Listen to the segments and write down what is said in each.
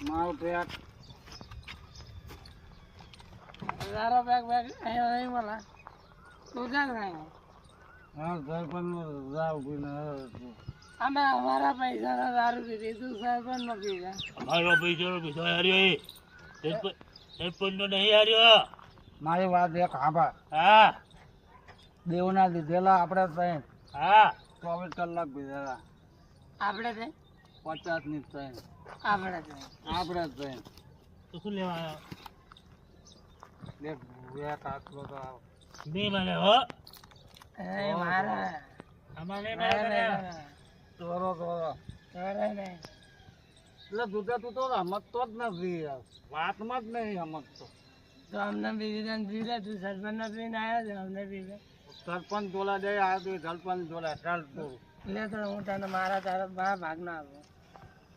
મારું પેક તારો pack pack અહીંયા નહીં મળે તું ક્યાં ને હા સરપંચ પીને અમે અમારા પૈસા ના દારૂ પીધી તું સરપંચ નો હાર્યો એ સરપંચનો નહીં હાર્યો મારી વાત એક હા હા. દેવના લીધેલા આપણે ત્યાં હા. ચોવીસ કલાક પીધેલા આપણે છે? પચાસની ટ્રેન આપણે છે. આપણે ટ્રેન તો શું લેવા આવ્યો આટલો તો આવ. બે મને હો. એ મારે અમારે નહીં મારે તોરો તોરો કરે ને. એટલે તું તું તો રમતતો જ નથી યાર. વાતમાં જ નહીં રમતતો તો અમને બીજી પીવે તું સરપંચ નથી આવ્યો છે અમને પીવે સરપંચ જોલા દે આ તો સરપંચ જોલા ચાલ તો લે તો હું તને મારા તારા મારા ભાગ ના આપું.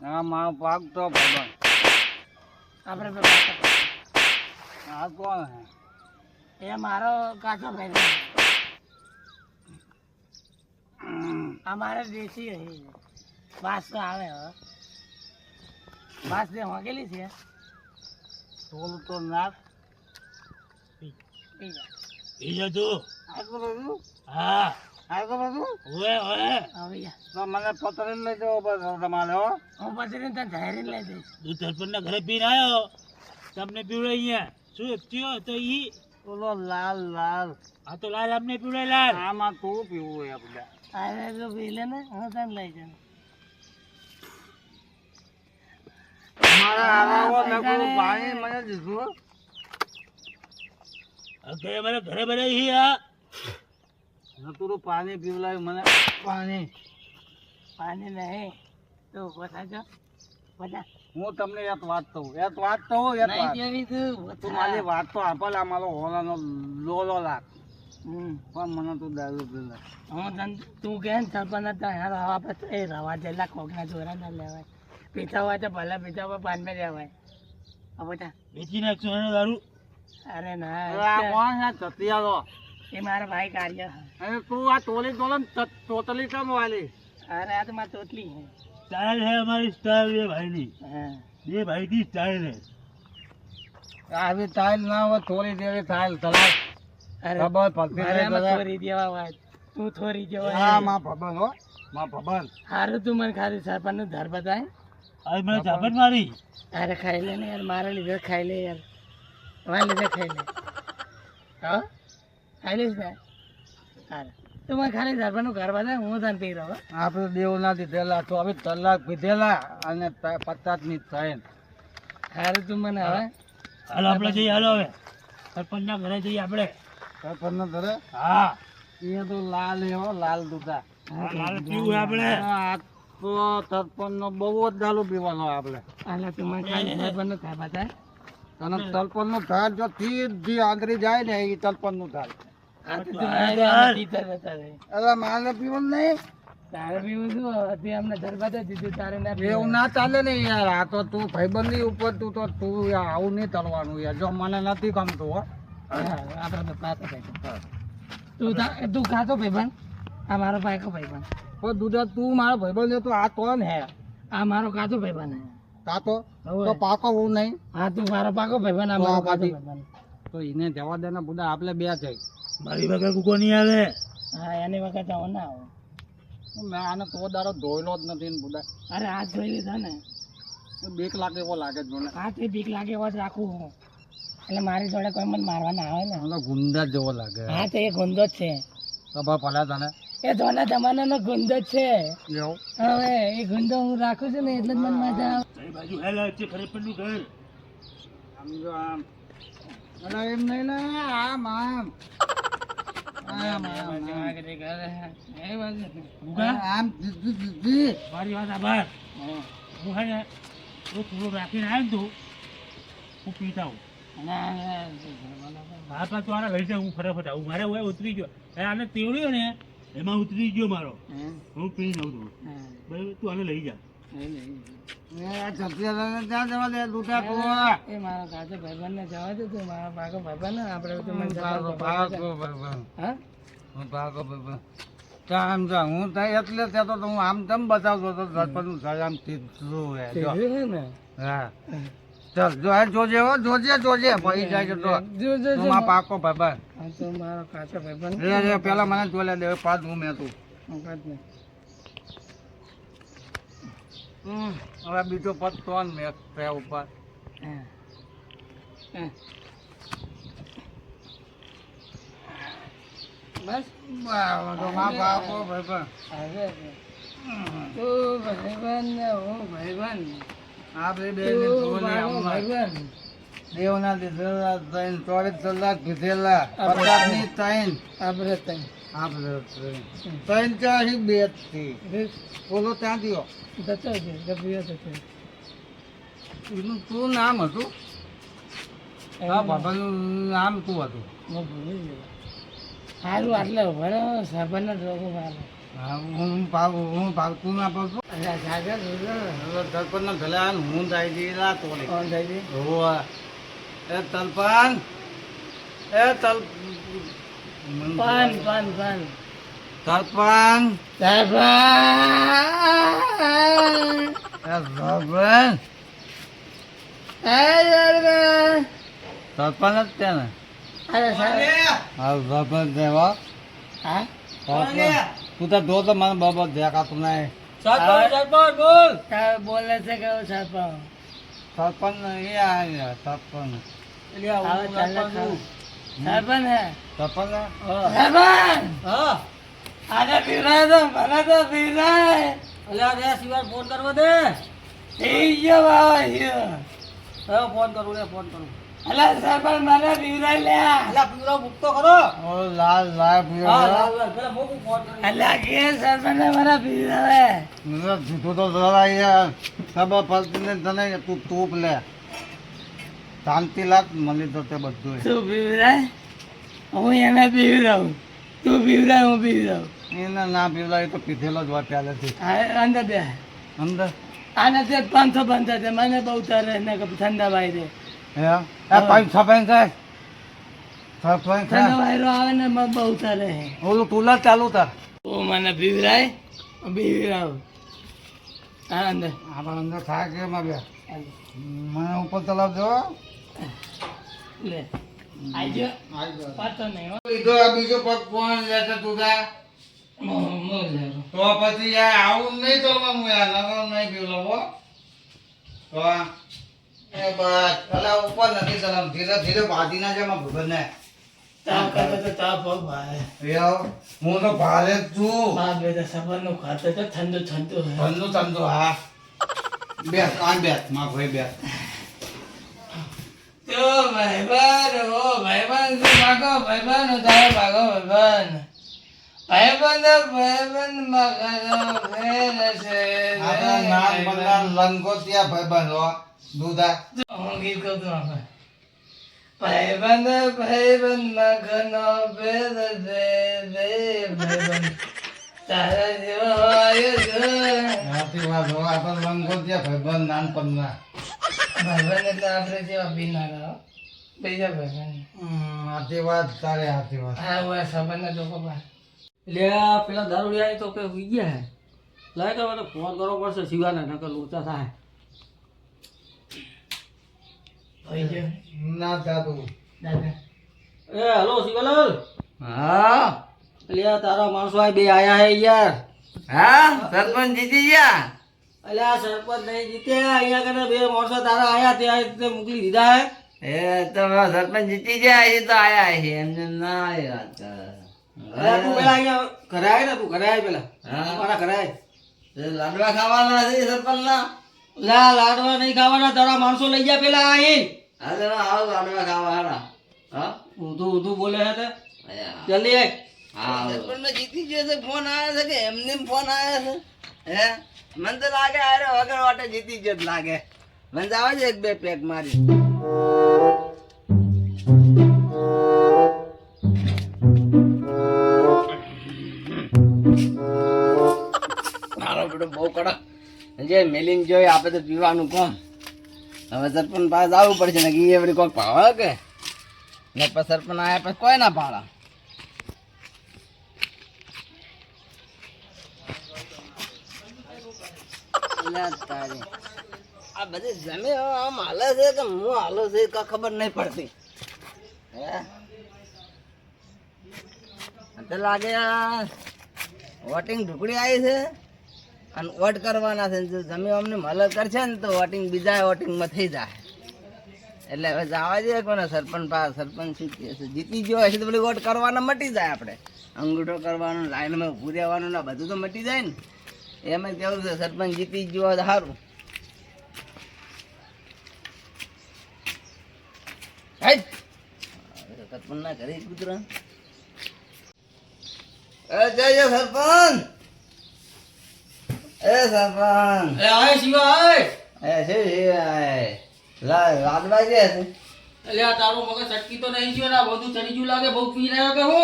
હા મારો ભાગ તો ભગવાન આપણે બે આ કોણ હે? એ મારો કાચો ભાઈ છે. આ મારે દેશી હે. વાસ તો આવે હવે વાસ જે હોગેલી છે. તોલ તો નાખ. પી જા. પી જા તું. હા. તો મને પતરી લઈ પડશે તમારે હો. હું પછી તને ધૈર્ય લઈ દઈશ સરપંચના ઘરે પીને આવ્યો તમને પીવડે અહીંયા. શું થયો? તો ઈ? ઓલો લાલ લાલ. આ તો લાલ અમને પીવડે લાલ. આમાં તું પીવું હે બધા અરે જો પી લે ને હું તને લઈ જાઉં. મારા આરાવો નકરું પાણી મને દીધું ઘરે મારે ઘરે બધા આ. નકરું પાણી પીવડાવ્યું મને પાણી. પાણી નહીં. તો ઊભો થાજો બધા. હું તમને એક વાત કહું એક વાત કહું એક નહીં વાત. જેવી તું તું મારી વાત તો આપલ આ મારો હોલાનો લોલો લાગ પણ મને તું દારૂ પીલે હું તને તું કે ને સરપંચ હતા યાર આપણે એ રવા જેટલા કોકના જોરા ના લેવાય. પીતા હોય તો ભલે પીતા હોય પાન મેં જવાય હવે બેટા વેચી નાખશું એનો દારૂ. અરે ના. કોણ છે? ચતિયાળો એ મારા ભાઈ કાર્ય અરે તું આ ટોલી ટોલમ ટોટલી કેમ વાલી? અરે આ તો મારી ટોટલી હે સ્ટાઇલ હે અમારી સ્ટાઇલ એ ભાઈની. બે ભાઈ ની સ્ટાઇલ હે આવી સ્ટાઇલ ના હોય થોડી દેવી સ્ટાઇલ તલાક અરે બબલ ભક્તિ થોરી દેવા વાત તું થોરી જેવો હા માં ભબલ હો માં ભબલ હારું તું મને ખાલી સરપંચનું ધર બતાય. અરે મને ઝાપટ મારી. અરે ખાઈ લે ને યાર મારા લીધે ખાઈ લે યાર. મારા લીધે ખાઈ લે. હા? અરે તું મને ખાલી ધર્મનું ઘર બધા હું તને પી રહ્યો આપણે દેવ ના દીધેલા હવે તલાક પીધેલા અને પચાસની ત્રણ સારું તું મને હવે. હાલો આપણે જઈએ હાલો હવે. સરપંચના ઘરે જઈએ આપણે. સરપંચ નો ધરે હા. એ તો લાલ એવો લાલ દૂધા. લાલ પીવું આપણે. આ તો સરપંચ નો બહુ જ દારૂ પીવાનો આપણે. હાલો તું ખાલી સરપંચનું ઘર થાય અને સરપંચનું ધાર જો સીધી આંગળી જાય ને એ સરપંચનું ધાર એટલે મારે પીવું નહીં. તારે પીવું શું? તે અમને ઘર બતાવી દીધું તારે ના એવું ના ચાલે ને યાર. આ તો તું ભાઈબંધી ઉપર તું તો તું આવું નહીં કરવાનું યાર. જો મને નથી ગમતું હો. આપણે તો પાછો તું થા- તું ખાતો ભાઈબંધ? આ મારો પાકો ભાઈબંધ. પણ દુધા તું મારો ભાઈબંધ તો આ કોણ હે. આ મારો કાચો ભાઈબંધ હે. કાતો તો? પાકો હું નહીં. હા તું મારો પાકો ભાઈબંધ આ મારો કાચો ભાઈબંધ. તો એને જવા દે ને બધા આપણે બે છે મારી વગર કુકો નહીં આવે હા એની વખત આવો ના આવો મેં આને તો દારો ધોયેલો જ નથી ને બધા. અરે હાથ ધોઈ લીધા ને. બીક લાગે એવો લાગે જ મને. હા તે બીક લાગે એવો જ રાખું હું. એટલે મારી જોડે કોઈ મને મારવા ના આવે ને. મને ગુંડા જેવો લાગે. હા તે એ ગુંદો જ છે. ખબર પડે તને. એ ધોના જમાનાનો ગુંદો જ છે. હવે એ ગુંદો હું રાખું છું ને એટલે જ મને મજા આવે. બાજુ હેલા છે ખરેખરનું ઘર. આમ જો આમ. અરે એમ નહીં ને આમ આમ. આમ મારી વાત આભાર હું. હે ને થોડું રાખીને આવ્યો તું હું પીતા હું હા પાછું આને લઈ જાઉં હું ફટાફટ આવું. મારે ઉતરી ગયો. આને તેવડ્યો ને એમાં ઉતરી ગયો મારો. હું? પી નવું બરાબર તું આને લઈ જા. હા હું? હું એટલે ત્યાં તો હું આમ તેમ બતાવતો હતો? સરપંચ આમ તીધું હે ને? હા. ચાલ જો આ જોજે હો જોજે જોજે ભાઈ જાય તો પાકો ભાઈ આ તો મારો કાચો ભાઈબંધ રે રે પેલા મને જોલે દે પાછું હું મેં તું. હવે બીજો પદ ત્રણ મેં પે ઉપર. હા. હા. બસ તો ભાઈબંધ ને હું ભાઈબંધ. આ બે ભાઈ ભાઈબંધ. દેવના દીધેલા ત્રણ ચોવીસ કલાક કીધેલા. પચાસની ત્રણ. આપણે આપણે ત્રણ. ચાહી બેથી બોલો ત્યાં દિયો. એનું તું નામ હતું? હા બાબાનું નામ શું હતું? હું ભૂલી ગયો. સારું આટલે ભણો સાબરનો રોગો મારો હું પાવું હું પાવતું ના પાવતું અલ્યા જાગર હવે તલપણ ના ભલે હું જાય રાત કોણ જાય ગઈ? હોવા. એ તલપન એ તલ પાન પાન પાન તલપન સાબન એ તપન જ છે ને. હા રબન દેવા હા. તું તો દો તો મને બાબા દેખાતું નહીં. બોલ. બોલે છે કે સરપંચ એ સરપંચ આવો હે. ખાઓ. સાબન હે. આને પીવડાય તો મને તો પીવડાય. અલ્યા રે સિવાય ફોન કરવો દે. થઈ ગયો બાબા ગયો કયો ફોન કરું લે ફોન કરું. અલા સાબન મને પીવડાય લે. અલ્યા પીવડો મુકતો કરો ઓ લાલ લાલ પીવડો હા લાલ લાલ. પેલા મોકું ફોન કરું અલા કે સાબન મને પીવડાવે? મને જૂઠું તો જરા યાર ખબર પડતી ને તને તું તૂપ લે. શાંતિ લાગ મળી તો તે બધું તું પીવરાય હું એને પીવરાવું તું પીવરાય હું પીવરાવું એને ના પીવરાય તો પીધેલો જ વાત પહેલેથી આ અંદર બે. અંદર? આને તે પાંચસો પંચા છે મને બહુ તરે ને ઠંડા ભાઈ દે હે. પાંચસો પાંચ? છપાઈ થાય છપાઈ ઠંડા વાયરો આવે ને મને બહુ તરે ઓલું ટુલા ચાલુ તાર તું મને પીવડાવું હા અંદર. આપણા અંદર થાય કે માં બે? મને ઉપર ચલાવજો લે. આજો પાતો નહીં લીધો આ બીજો પગ કોણ લેશે તું તા મો- મો લેવો. તો પછી યાર આવું નહીં કરવાનું યાર નગર નહીં પીવડાવો તો એ બસ પેલા ઉપર નથી ચલાવ ધીરે ધીરે બાંધી ના જાય મારા ભગવાનને. તાવ કરતો તો હું ભારે જ છું. બે તો તો ઠંડુ ઠંડુ હે. બેસ કાન બેસમાં ભાઈ બેસ. તો ભાઈબંધ ઓ ભાઈબંધ તું ભાગો ભાઈબંધ હું તારો ભાગો ભાઈબંધ ભાઈબંધ ભાઈબંધ મગનો ફેર છે આપણા નામ બદલા લંગોટિયા ભાઈબંધ બંધો દૂધા. હું ગીત કહું છું આપણે ભાઈબંધ ભાઈબંધ મગનો ફેર છે ભાઈબંધ તારા જેવો હોય છે સાચી વાત હો આપણા લંગોટિયા ભાઈ બંધ નાનપણના. ભાઈબંધ એટલે આપણે જેવા બીના બીજા ભાઈબંધ હમ, વાત તારે સાચી વાત. હા હું સંબંધ લોકો એટલે પેલા દારૂડિયા તો કે ઉઈ ગયા હે? લાય તો મને ફોન કરવો પડશે શિવાને નકર લોચા થાય. ના જાતું દાદા. એ હલો શિવાલાલ. હા? એટલે તારા માણસો આ બે આયા હે યાર. હા? સરપંચ જીતી ગયા? અલ્યા સરપંચ નહીં જીતે. અહીંયા કને બે માણસો તારા આયા ત્યાં તે મોકલી દીધા હે. એ તો સરપંચ જીતી ગયા એ તો આયા છે એમને ના આવ્યા અલ્યા તું પેલા અહીંયા ઘરે ને તું ઘરે પેલા. હા. મારા ઘરે લાડવા ખાવાના છે સરપંચ ના લા લાડવા નહીં ખાવાના તારા માણસો લઈ ગયા પેલા અહીં હા લાડવા ખાવાના હા? ઊંધું ઊંધું બોલે છે તે. જલ્દી આય. હા. સરપંચમાં જીતી ગયો છે ફોન આવ્યો છે કે એમને ફોન આવ્યો છે? હે? મને તો લાગે અરે વગર વાટે જીતી ગયો લાગે. મને તો આવે છે એક બે પેક મારી. મારો બેટો બહુ કડક. જે મેલીન જોઈ આપે તો પીવાનું કોમ. હવે સરપંચ પાસે આવવું પડશે ને એ વળી કોક ભાવે કે? ને પછી સરપંચ આયા પછી કોઈ ના પાડા આ બધી જમી આમ હાલે છે કે હું હાલો છે કાંઈ ખબર નહીં પડતી. આ વોટિંગ ઢુકડી આવી છે અને વોટ કરવાના છે જો અમને મદદ કરશે ને તો વોટિંગ બીજા વોટિંગમાં થઈ જાય. એટલે હવે જવા દે કોને સરપંચ પાસે સરપંચ શું જીતી ગયો હશે તો પેલી વોટ કરવાના મટી જાય આપણે. અંગૂઠો કરવાનો, લાઈનમાં ઊભું રહેવાનું ને બધું તો મટી જાય ને. એમ કેવું છે સરપંચ જીતી ગયો હોય. સારું સરપંચ ના કરી જ કૂતરા. એ જય સરપંચ. એ સરપંચ. એ આય શિવા એ છે લા વાદભાઈ કે છે. એટલે આ તારો મગજ ચટકી તો નહીં છે ને આ બધું ચડી ગયું લાગે બહુ પી રહ્યો કે હો?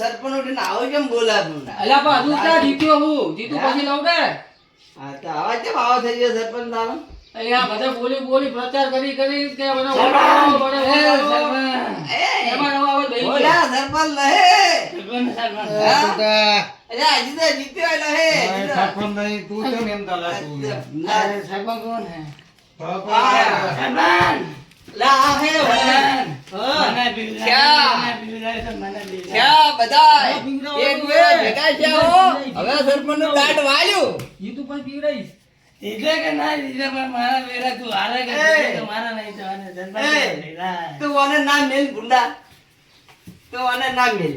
સરપંચ ઉઠીને આવે કેમ બોલાતું? અલ્યા, જીત્યો હું? જીતું પછી લઉં ને. આવા કેમ આવો થઈ ગયો સરપંચ તારો? અલ્યા બધા બોલી બોલી પ્રચાર કરી કે મને. એમાં નવા આવે બોલા સરપંચ લહે. અલ્યા હજી તો જીત્યો એટલે હે હજી તો. સરપંચ નહીં, તું કેમ એમ ચાલે તું? લા આ હે. વળાંક. ક્યાં ક્યાં બધા એક ભેગા છે હો. હવે સરપંચનું દાંત વાળ્યું જીતું પણ મારા વેરા તું ઓને ના મેલ ગુંડા. તું ઓને ના મેલ.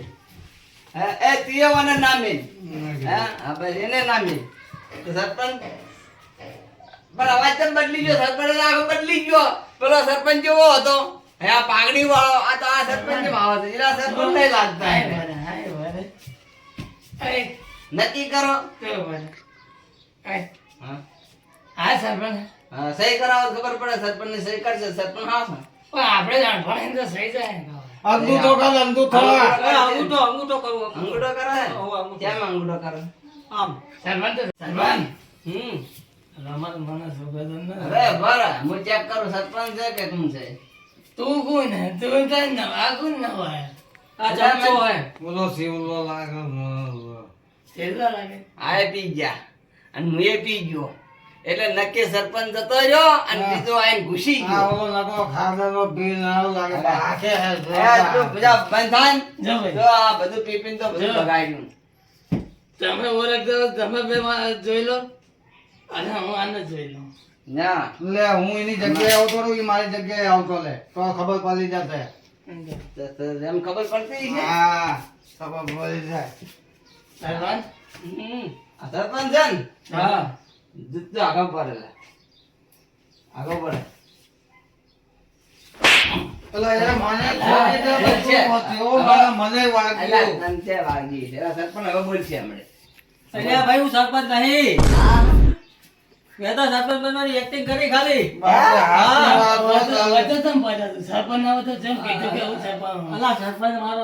હે, એ તીએ ઓને ના મેલ. હા? બસ એને ના મેલ. તો સરપંચ પણ અવાજ તો બદલી ગયો. સરપંચ આખો બદલી ગયો. પેલો સરપંચ કેવો હતો? હે આ પાઘડી વાળો. આ તો આ સરપંચ ભાવ હતો એના સરપંચ નહીં. લાગતા નક્કી કરો. હા. હા સરપંચ. હા, સહી કરાવો તો ખબર પડે સરપંચની સહી કરશે સરપંચ હા. પણ આપણે જાણવાની તો સહી જાય. અંગૂઠો કર, અંગૂઠો. અંગૂઠો અંગૂઠો કરે અંગૂઠો. કેમ અંગૂઠો કરે? આમ. સરપંચ તો સરપંચ. હમ. રમત મને સુગંધ ન. અરે બરા હું ચેક કરું સરપંચ છે કે કોણ છે? તું કોણ હે? તું તો નવા કોણ નવા હે? આ ચમચો હે. બોલો શિવલો લાગે આ પી ગયા. અને હું એ પી ગયો. એટલે નક્કી સરપંચ જતો રહ્યો અને બીજો આઈને ઘૂસી ગયો. ઓલો લાગો ખાધેલો પીને આવું લાગે આખે હે એ બધા બંધાન. જો આ બધું પીપીન તો બધું જો. બગાડ્યું તમે હો, તમે બે જોઈ લો અને હું આને જોઈ લઉં. ના. લે હું એની જગ્યાએ આવતો રહું ઈ મારી જગ્યાએ આવતો લે. તો ખબર પડી જશે. એમ ખબર પડતી છે? હા ખબર પડી જાય. સરપંચ? હમ. સરપંચ છે ને? હા. દૂધ તો આગળ પડે આગળ પડે સરપંચ મારો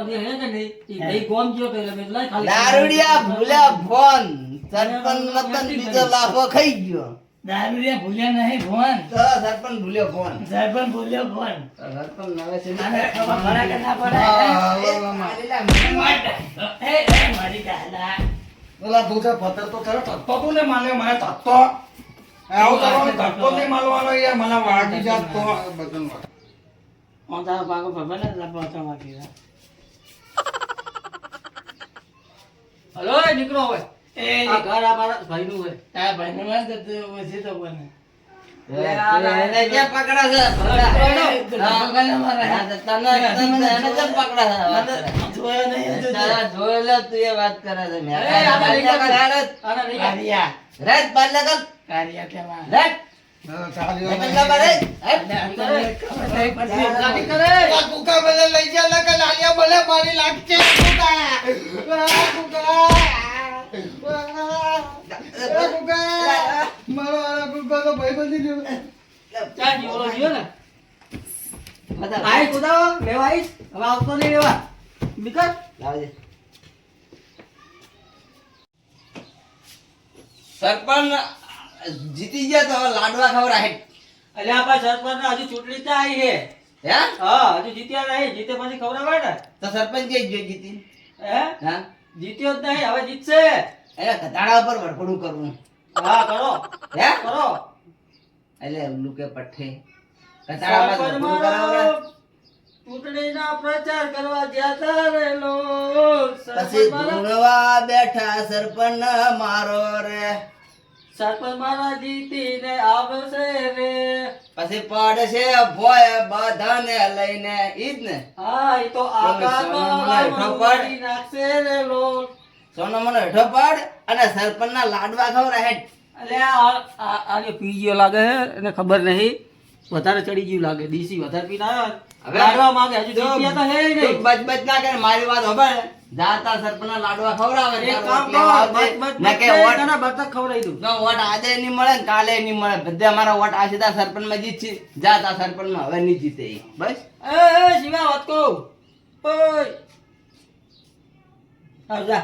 સરપંચ બીજો લાફો ખાઈ ગયો. દારૂડિયા ભૂલ્યા નહીં ભગવાન તો સરપંચ ભૂલ્યો ફોન સરપંચ ભૂલ્યો ભગવાન સરપંચ નવે છે આને કે ના પડે? હા, હવે મામા. એ, એ, મારી ગાલા પેલા તું છે તો ખરો થતો તું ને માને મને થતો આવું કરવાનું ધક્કો નહીં મારવાનો યાર મને વાગી જાત તો. બધું હું તારો પાકો વાગી હલો દીકરો હોય એ ઘર આ ભાઈનું હોય. ભાઈને તો તો બને. હા, લઈ જા લાલિયા ભલે મારી લાગશે મારો આ કુકા તો ભાઈ બંધી ગયો ચા જીવડો જીવો ને બધા આઈ કુદાવો લેવા આવીશ હવે આવતો નહીં લેવા નીકળ લાવજે સરપંચ જીતી ગયા તો લાડવા ખવડાય. એટલે આપણા સરપંચ હજુ ચૂંટણી તો આવી છે. હે? હા હજુ જીત્યા નહીં જીતે પછી ખવડાવાય ને તો સરપંચ કે ગયો જીતી? હે? હા? જીત્યો જ નહીં હવે જીતશે. એટલે કતાડા ઉપર વરખોડું કરવું હા કરો. હે કરો. એટલે ઉલ્લુ કે પઠ્ઠે. કતાડા પર વરખોડું કરાવડે ચૂંટણીના પ્રચાર કરવા ગયા તા પછી ધૂણવા બેઠા સરપંચ મારો રે. સરપંચ મારા જીતીને આવશે રે. પછી પડશે ભોય બધાને લઈને ઈ જ ને હા એ તો. આકાશમાં નાખશે રે લો. સોનો મને હેઠો પડ અને સરપંચ ના લાડવા ખવડાય હેઠ અલે આ આ- આ જે પી ગયો લાગે હે એને ખબર નહીં. વધારે ચડી ગયું લાગે દીસી વધારે પીને આવ્યો હવે લાડવા માંગે હજુ જીત્યા તો હે નહીં. બચ બચ ના કરે મારી વાત હોભળ. જાતા સરપંચ લાડવા ખવડાવે એક કામ વોટ કર બચ ના કે વોટ તને બતક ખવડાવી દઉં. જો વોટ આજે નહીં મળે ને કાલે નહીં મળે. બધે અમારા વોટ આ સીધા સરપંચમાં જીતશે. જાતા સરપંચમાં હવે નહીં જીતે બસ. એ શિવા વાત કહું. ઓય. આવ જા